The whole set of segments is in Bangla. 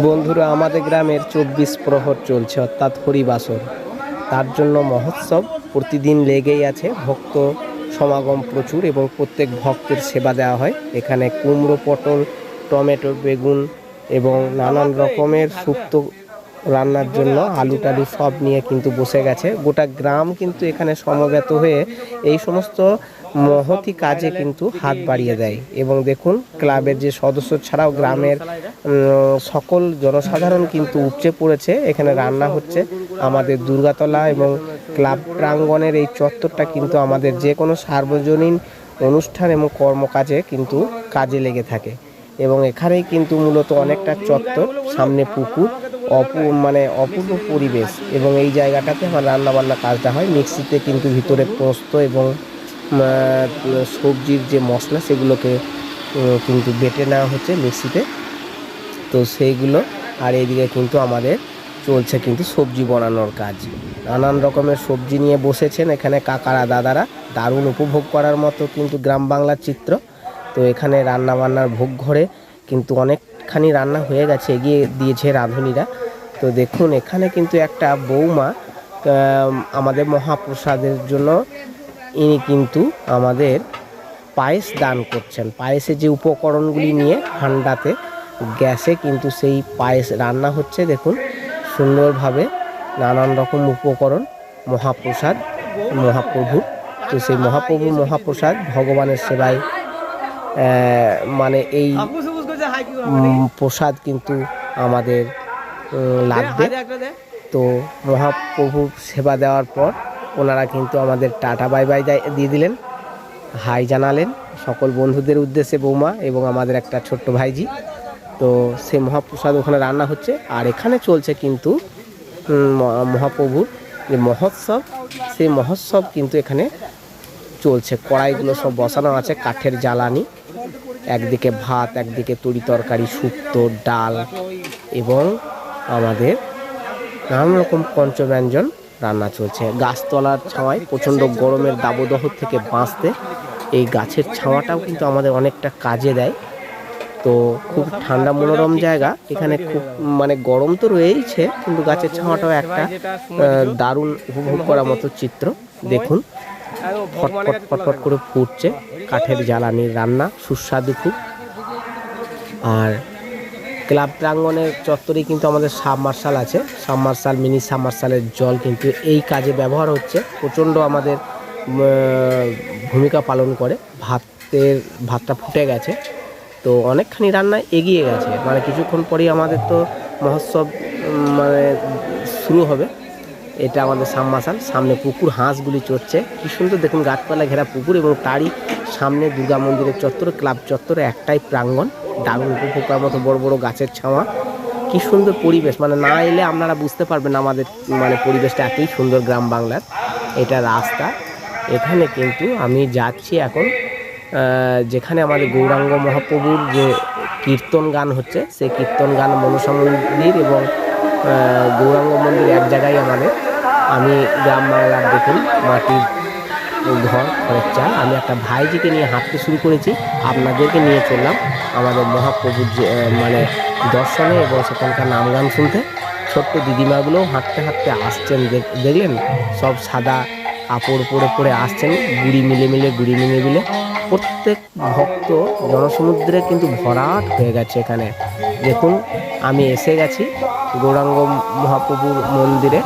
বন্ধুরা, আমাদের গ্রামের চব্বিশ প্রহর চলছে, অর্থাৎ হরিবাসর তার জন্য মহোৎসব প্রতিদিন লেগেই আছে। ভক্ত সমাগম প্রচুর এবং প্রত্যেক ভক্তের সেবা দেওয়া হয়। এখানে কুমড়ো পটল, টমেটো বেগুন এবং নানান রকমের শুক্তো রান্নার জন্য আলু টালু সব নিয়ে কিন্তু বসে গেছে। গোটা গ্রাম কিন্তু এখানে সমবেত হয়ে এই সমস্ত মহতি কাজে কিন্তু হাত বাড়িয়ে দেয়। এবং দেখুন, ক্লাবের যে সদস্য ছাড়াও গ্রামের সকল জনসাধারণ কিন্তু উপচে পড়েছে। এখানে রান্না হচ্ছে আমাদের দুর্গাতলা এবং ক্লাব প্রাঙ্গণের এই চত্বরটা কিন্তু আমাদের যে কোনো সার্বজনীন অনুষ্ঠান এবং কর্মকাজে কিন্তু কাজে লেগে থাকে। এবং এখানেই কিন্তু মূলত অনেকটা চত্বর, সামনে পুকুর, অপু মানে অপূর্ব পরিবেশ। এবং এই জায়গাটাতে আমার রান্নাবান্না কাজটা হয়। মিক্সিতে কিন্তু ভিতরে পোস্ত এবং সবজির যে মশলা সেগুলোকে কিন্তু বেটে নেওয়া হচ্ছে মিক্সিতে। তো সেইগুলো, আর এইদিকে কিন্তু আমাদের চলছে কিন্তু সবজি বানানোর কাজ। নানান রকমের সবজি নিয়ে বসেছেন এখানে কাকারা দাদারা, দারুণ উপভোগ করার মতো কিন্তু গ্রাম বাংলার চিত্র। তো এখানে রান্না বান্নার ভোগ ঘরে কিন্তু অনেকখানি রান্না হয়ে গেছে, এগিয়ে দিয়েছে রাঁধুনিরা। তো দেখুন, এখানে কিন্তু একটা বৌমা আমাদের মহাপ্রসাদের জন্য ইনি কিন্তু আমাদের পায়েস দান করছেন। পায়েসের যে উপকরণগুলি নিয়ে হান্ডাতে গ্যাসে কিন্তু সেই পায়েস রান্না হচ্ছে দেখুন সুন্দরভাবে নানান রকম উপকরণ মহাপ্রসাদ মহাপ্রভুর তো সেই মহাপ্রভু মহাপ্রসাদ ভগবানের সেবায় মানে এই প্রসাদ কিন্তু আমাদের লাগবে। তো মহাপ্রভুর সেবা দেওয়ার পর ওনারা কিন্তু আমাদের টাটা, বাই বাই দিয়ে দিলেন। হাই জানালেন সকল বন্ধুদের উদ্দেশ্যে বৌমা এবং আমাদের একটা ছোট্ট ভাইজি। তো সেই মহাপ্রসাদ ওখানে রান্না হচ্ছে। আর এখানে চলছে কিন্তু মহাপ্রভুর যে মহোৎসব, সেই মহোৎসব কিন্তু এখানে চলছে। কড়াইগুলো সব বসানো আছে, কাঠের জ্বালানি, একদিকে ভাত, একদিকে তরি তরকারি, শুক্তো, ডাল এবং আমাদের নানান রকম পঞ্চব্যঞ্জন রান্না চলছে। গাছতলার ছাওয়ায় প্রচণ্ড গরমের দাবদাহ থেকে বাঁচতে এই গাছের ছাওয়াটাও কিন্তু আমাদের অনেকটা কাজে দেয়। তো খুব ঠান্ডা মনোরম জায়গা। এখানে খুব মানে গরম তো রয়েইছে, কিন্তু গাছের ছাওয়াটাও একটা দারুণ উপভোগ করার মতো চিত্র। দেখুন, ফটফট ফটফট করে ফুটছে। কাঠের জ্বালানির রান্না, সুস্বাদু খুব। আর ক্লাব প্রাঙ্গণের চত্বরেই কিন্তু আমাদের সাবমার্শাল আছে। সাবমার্শাল, মিনি সাবমার্শালের জল কিন্তু এই কাজে ব্যবহার হচ্ছে। প্রচণ্ড আমাদের ভূমিকা পালন করে। ভাতের, ভাতটা ফুটে গেছে। তো অনেকখানি রান্না এগিয়ে গেছে। মানে কিছুক্ষণ পরেই আমাদের তো মহোৎসব মানে শুরু হবে। এটা আমাদের সামমাসাল সামনে পুকুর, হাঁসগুলি চড়ছে। কি সুন্দর দেখুন, গাছপালা ঘেরা পুকুর এবং তারই সামনে দুর্গা মন্দিরের চত্বর, ক্লাব চত্বরে, একটাই প্রাঙ্গণ। দারুণ উপভোগ মতো বড় বড় গাছের ছাওয়া। কি সুন্দর পরিবেশ। মানে না এলে আপনারা বুঝতে পারবেন আমাদের মানে পরিবেশটা এতই সুন্দর গ্রাম বাংলার। এটা রাস্তা। এখানে কিন্তু আমি যাচ্ছি এখন যেখানে আমাদের গৌরাঙ্গ মহাপ্রভুর যে কীর্তন গান হচ্ছে, সেই কীর্তন গান মনসা মন্দির এবং গৌরাঙ্গ মন্দির এক জায়গায় আমাদের। আমি গ্রাম বাংলার দেখুন, মাটির ঘর, ঘরের চাল। আমি একটা ভাইজিকে নিয়ে হাঁটতে শুরু করেছি। আপনাদেরকে নিয়ে চললাম আমাদের মহাপ্রভুর যে মানে দর্শনে এবং সেখানকার নাম গান শুনতে। ছোট্ট দিদিমাগুলোও হাঁটতে হাঁটতে আসছেন। দেখ- দেখলেন? সব সাদা কাপড় পরে পরে আসছেন। গুড়ি মিলে মিলে, গুড়ি মিলে মিলে। প্রত্যেক ভক্ত জনসমুদ্রে কিন্তু ভরাট হয়ে গেছে এখানে। দেখুন, আমি এসে গেছি গৌরাঙ্গ মহাপ্রভুর মন্দিরে।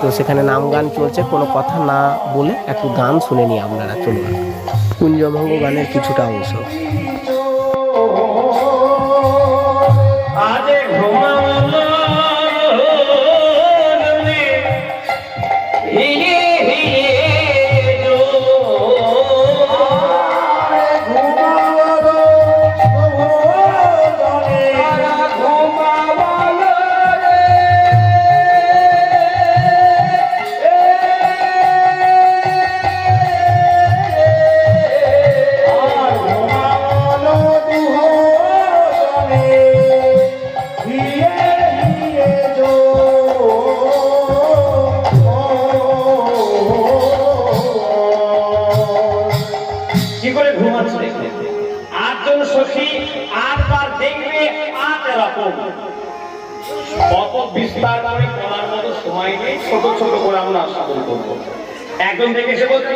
তো সেখানে নাম গান চলছে, কোনো কথা না বলে একটু গান শুনে নিই আপনারা, চলুন। কুঞ্জভঙ্গ গানের কিছুটা অংশ। আজ এরকম অত বিস্তার করে বলার মতো সময় নেই, ছোট ছোট করে আমরা একজন সে বলতে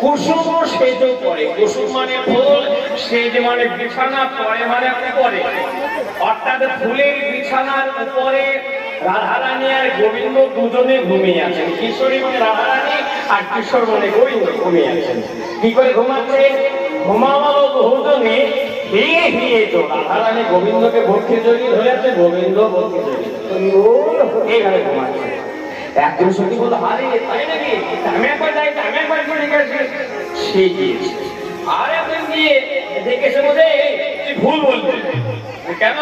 কুসুম সেজ পরে কুসুম মানে ফুল সেজ মানে বিছানা, পরে মানে অর্থাৎ ফুলের বিছানার উপরে রাধারানী আর গোবিন্দ দুজনে ঘুমিয়ে আছেন। কিশোরী মানে রাধারানী আর কিশোর মানে গোবিন্দ ঘুমিয়ে আছেন। কি করে ঘুমাচ্ছে? ঘুমামালো বহুজনে তো রাধারানী গোবিন্দকে ভক্তি জড়িয়ে ধরেছে গোবিন্দ ভক্তি জড়িয়ে এইভাবে ঘুমাচ্ছে। একজন সত্যি বলতো আরে তাই নাকি? আমি একবার যাই আমি একবার করে গেছি সে গিয়েছে আর একজন গিয়ে দেখেছে বোধে তুই ভুল বলবি কেন?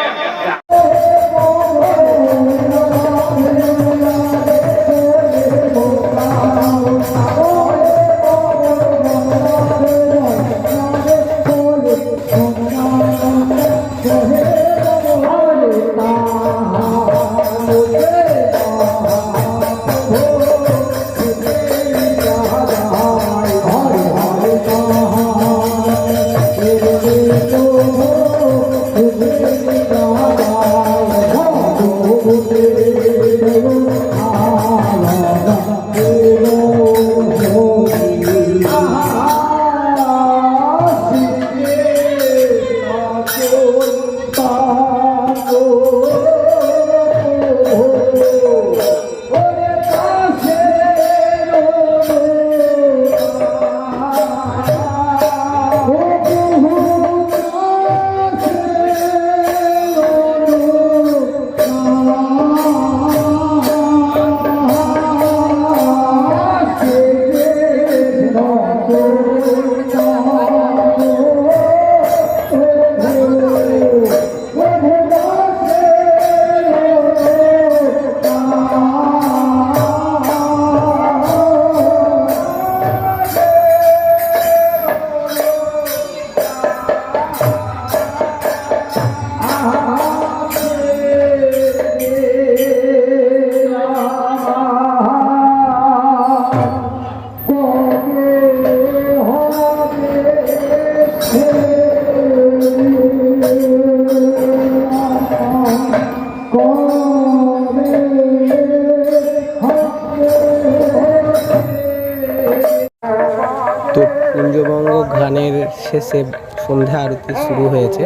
শেষে সন্ধ্যা আরতি শুরু হয়েছে,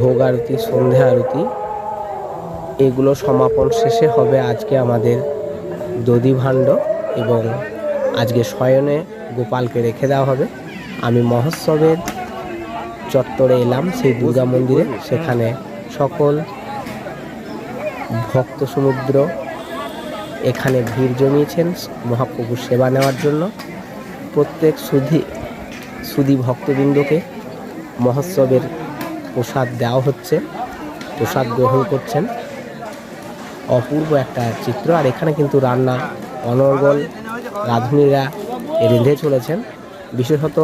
ভোগ আরতি সন্ধ্যা আরতি। এগুলো সমাপন শেষে হবে আজকে আমাদের দধিভাণ্ড এবং আজকে শয়নে গোপালকে রেখে দেওয়া হবে। আমি মহোৎসবের চত্বরে এলাম সেই দুর্গা মন্দিরে। সেখানে সকল ভক্ত সমুদ্র এখানে ভিড় জমিয়েছেন, মহাপ্রভুর সেবা নেওয়ার জন্য। প্রত্যেক সুধি সুধি ভক্তবৃন্দকে মহোৎসবের প্রসাদ দেওয়া হচ্ছে, প্রসাদ গ্রহণ করছেন। অপূর্ব একটা চিত্র, আর এখানে কিন্তু রান্না অনর্গল রাঁধুনিরা রেঁধে চলেছেন। বিশেষত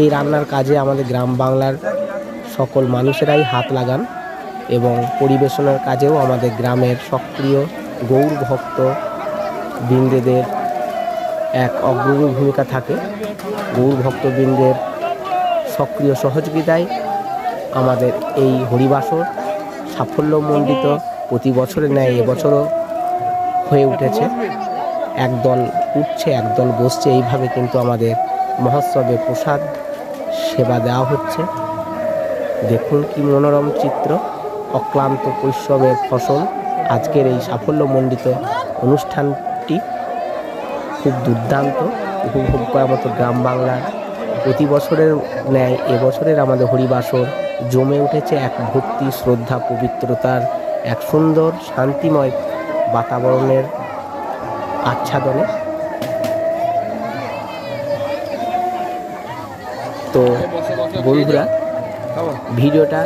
এই রান্নার কাজে আমাদের গ্রাম বাংলার সকল মানুষেরাই হাত লাগান এবং পরিবেশনার কাজেও আমাদের গ্রামের সক্রিয় গৌর ভক্ত বৃন্দেদের এক অগ্রণী ভূমিকা থাকে। গৌর ভক্তবৃন্দের সক্রিয় সহযোগিতায় আমাদের এই হরিবাসর সাফল্যমণ্ডিত প্রতি বছরের ন্যায় এবছরও হয়ে উঠেছে। একদল উঠছে, একদল বসছে। এইভাবে কিন্তু আমাদের মহোৎসবে প্রসাদ, সেবা দেওয়া হচ্ছে। দেখুন কি মনোরম চিত্র, অক্লান্ত পরিশ্রমের ফসল। আজকের এই সাফল্যমণ্ডিত অনুষ্ঠানটি খুব দুর্দান্ত। উপভোগ করার মতো গ্রাম বাংলার প্রতি বছরের ন্যায় এবছরের আমাদের হরিবাসর জমে উঠেছে এক ভক্তি শ্রদ্ধা পবিত্রতার এক সুন্দর শান্তিময় বাতাবরণের আচ্ছাদনে। তো বন্ধুরা ভিডিওটা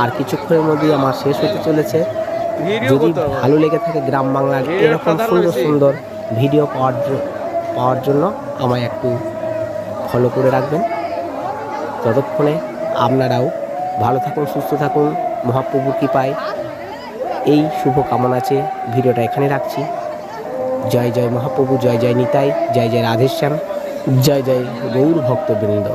আর কিছুক্ষণের মধ্যেই আমার শেষ হতে চলেছে। যদি ভালো লেগে থাকে গ্রাম বাংলার এরকম সুন্দর সুন্দর ভিডিও পাওয়ার পাওয়ার জন্য আমায় একটু ফলো করে রাখবেন। ততক্ষণে আপনারাও ভালো থাকুন, সুস্থ থাকুন মহাপ্রভু কৃপায়। এই শুভ কামনা আছে ভিডিওটা এখানে রাখছি। জয় জয় মহাপ্রভু, জয় জয় নিতাই, জয় জয় রাধেশ্যাম, জয় জয় গৌর ভক্তবৃন্দ।